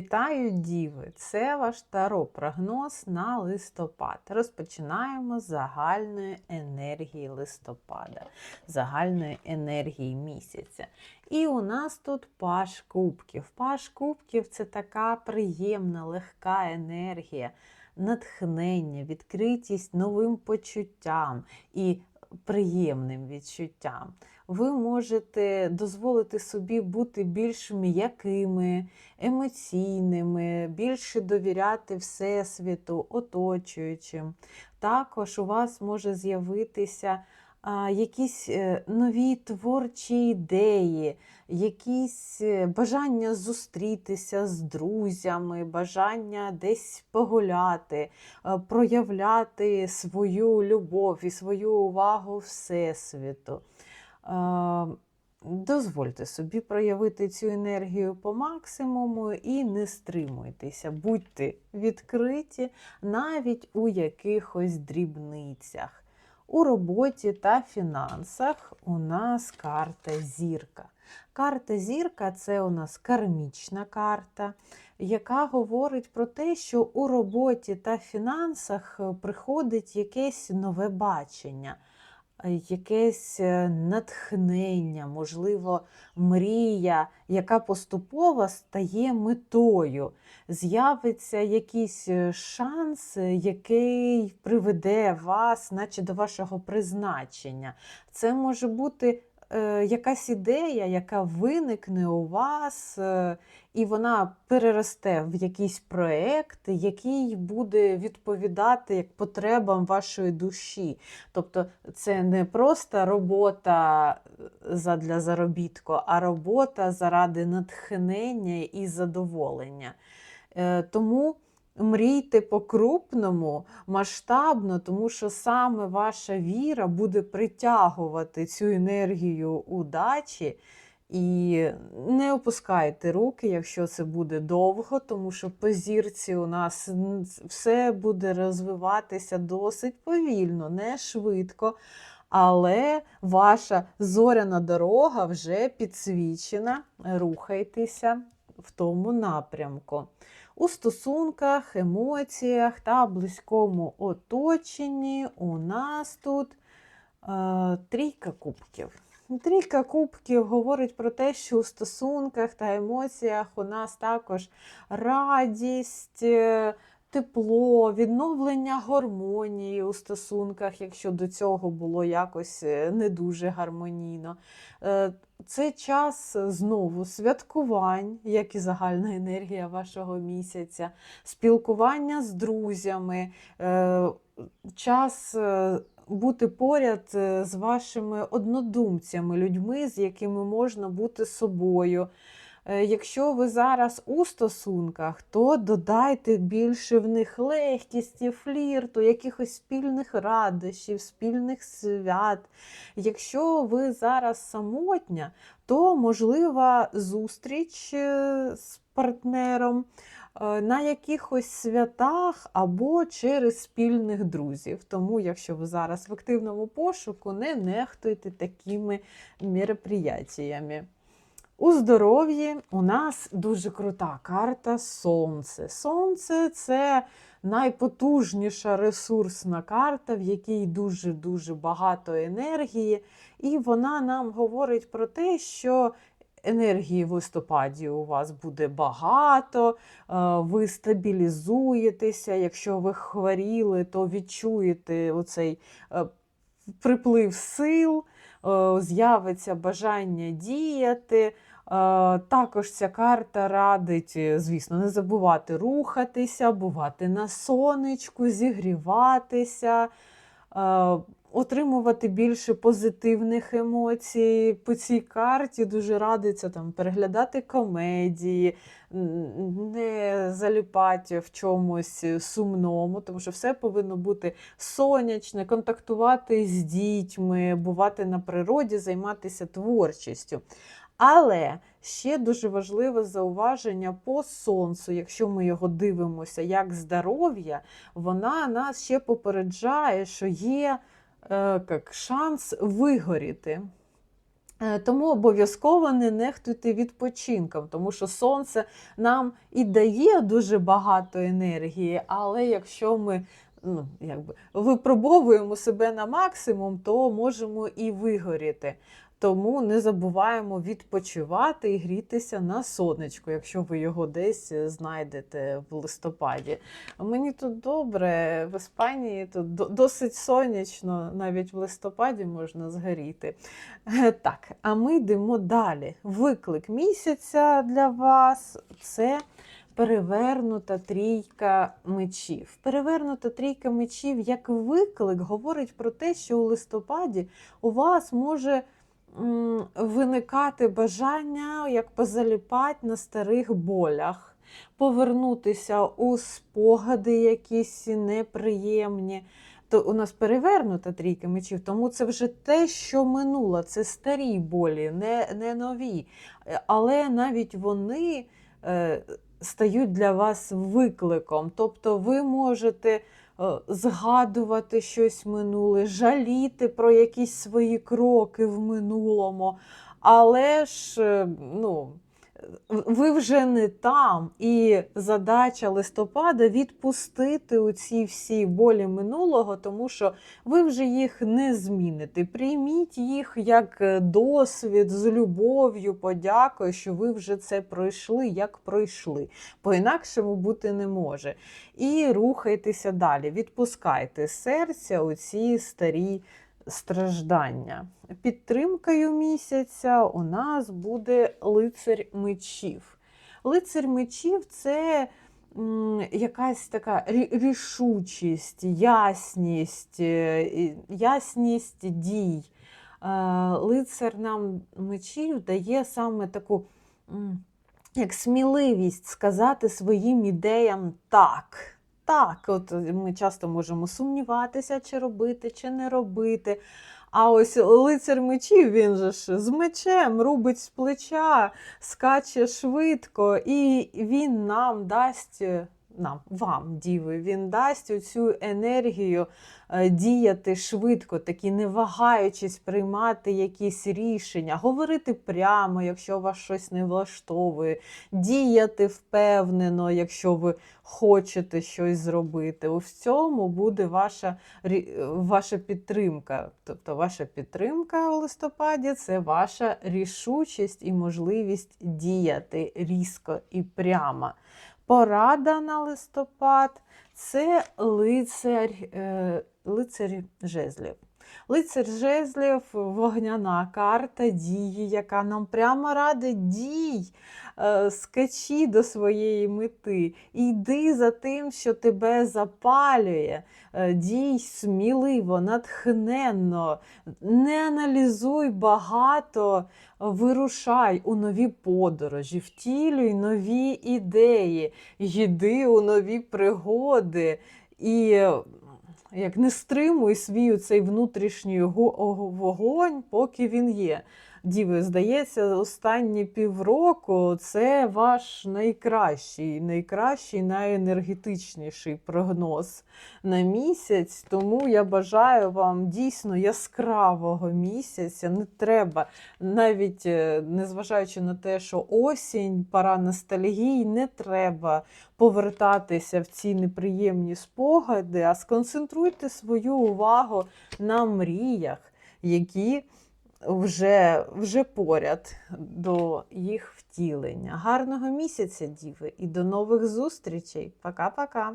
Вітаю, Діви! Це ваш таро-прогноз на листопад. Розпочинаємо з загальної енергії листопада, загальної енергії місяця. І у нас тут паш кубків. Паш кубків це така приємна, легка енергія, натхнення, відкритість новим почуттям і приємним відчуттям. Ви можете дозволити собі бути більш м'якими, емоційними, більше довіряти Всесвіту, оточуючим. Також у вас може з'явитися якісь е, нові творчі ідеї, якісь е, бажання зустрітися з друзями, бажання десь погуляти, е, проявляти свою любов і свою увагу Всесвіту. Дозвольте собі проявити цю енергію по максимуму і не стримуйтеся, будьте відкриті навіть у якихось дрібницях. У роботі та фінансах у нас карта зірка. Карта зірка це у нас кармічна карта, яка говорить про те, що у роботі та фінансах приходить якесь нове бачення якесь е, натхнення, можливо, мрія, яка поступово стає метою. З'явиться якийсь е, шанс, е, який приведе вас, наче до вашого призначення. Це може бути якась ідея, яка виникне у вас, е, і вона переросте в якийсь проєкт, який буде відповідати як потребам вашої душі. Тобто це не просто робота е, для заробітку, а робота заради натхнення і задоволення. Е, тому Мрійте по-крупному, масштабно, тому що саме ваша віра буде притягувати цю енергію удачі. І не опускайте руки, якщо це буде довго, тому що по зірці у нас все буде розвиватися досить повільно, не швидко. Але ваша зоряна дорога вже підсвічена. Рухайтеся в тому напрямку у стосунках, емоціях та близькому оточенні у нас тут е, трійка кубків. Трійка кубків говорить про те, що у стосунках та емоціях у нас також радість, е, тепло, відновлення гармонії у стосунках, якщо до цього було якось е, не дуже гармонійно. Е, це час знову святкувань, як і загальна енергія вашого місяця, спілкування з друзями, е, час бути поряд з вашими однодумцями, людьми, з якими можна бути собою. Е, якщо ви зараз у стосунках, то додайте більше в них легкісті, флірту, якихось спільних радощів, спільних свят. Якщо ви зараз самотня, то можлива зустріч е, з партнером. Е, на якихось святах або через спільних друзів. Тому, якщо ви зараз в активному пошуку, не нехтуйте такими мероприятиями. У здоров'ї у нас дуже крута карта Сонце. Сонце це найпотужніша ресурсна карта, в якій дуже-дуже багато енергії, і вона нам говорить про те, що енергії в листопаді у вас буде багато, е, ви стабілізуєтеся. Якщо ви хворіли, то відчуєте оцей е, приплив сил, е, з'явиться бажання діяти. Також ця карта радить, е, звісно, не забувати рухатися, бувати на сонечку, зігріватися, отримувати більше позитивних емоцій. По цій карті дуже радиться там, переглядати комедії, не заліпати в чомусь сумному, тому що все повинно бути сонячне, контактувати з дітьми, бувати на природі, займатися творчістю. Але ще дуже важливе зауваження по сонцю, якщо ми його дивимося як здоров'я, вона нас ще попереджає, що є е, як, шанс вигоріти. Е, Тому обов'язково не нехтуйте відпочинком, тому що сонце нам і дає дуже багато енергії, але якщо ми ну, якби, випробовуємо себе на максимум, то можемо і вигоріти. Тому не забуваємо відпочивати і грітися на сонечку, якщо ви його десь е, знайдете в листопаді. Мені тут добре, в Іспанії тут досить сонячно, навіть в листопаді можна згоріти. Е, Так, а ми йдемо далі. Виклик місяця для вас це перевернута трійка мечів. Перевернута трійка мечів як виклик говорить про те, що у листопаді у вас може виникати бажання як позаліпати на старих болях, повернутися у спогади якісь неприємні. То у нас перевернута трійка мечів, тому це вже те, що минуло, це старі болі, не, не нові. Але навіть вони е, стають для вас викликом. Тобто ви можете згадувати щось минуле, жаліти про якісь свої кроки в минулому, але ж е, ну, ви вже не там, і задача листопада відпустити у ці всі болі минулого, тому що ви вже їх не зміните. Прийміть їх як е, досвід з любов'ю, подякою, що ви вже це пройшли, як пройшли. По-інакшому бути не може. І рухайтеся далі, відпускайте серця у ці старі страждання. Підтримкою місяця у нас буде лицар мечів. Лицар мечів це якась така рішучість, ясність, е, ясність дій. Е, Лицар нам мечів дає саме таку як сміливість сказати своїм ідеям так. Так, от ми часто можемо сумніватися, чи робити, чи не робити. А ось лицар мечів, він же ж з мечем рубить з плеча, скаче швидко, і він нам дасть, е, нам, вам, діви, він дасть оцю енергію е, діяти швидко, такі не вагаючись приймати якісь рішення, говорити прямо, якщо вас щось не влаштовує, діяти впевнено, якщо ви хочете щось зробити. У цьому буде ваша, ваша підтримка. Тобто ваша підтримка у листопаді це ваша рішучість і можливість діяти різко і прямо. Порада на листопад це лицар, е, лицар жезлів. Лицар жезлів вогняна карта дії, яка нам прямо радить дій. Е, Скачі до своєї мети. Йди за тим, що тебе запалює. Е, Дій сміливо, натхненно, не аналізуй багато, вирушай у нові подорожі, втілюй нові ідеї, йди у нові пригоди. І як не стримуй свій цей внутрішній вогонь, поки він є. Діви, здається, останні півроку це ваш найкращий, найкращий, найенергетичніший прогноз на місяць. Тому я бажаю вам дійсно яскравого місяця. Не треба, навіть е, незважаючи на те, що осінь, пора ностальгії, не треба повертатися в ці неприємні спогади, а сконцентруйте свою увагу на мріях, які вже, вже поряд до їх втілення. Гарного місяця, діви, і до нових зустрічей. Пока-пока!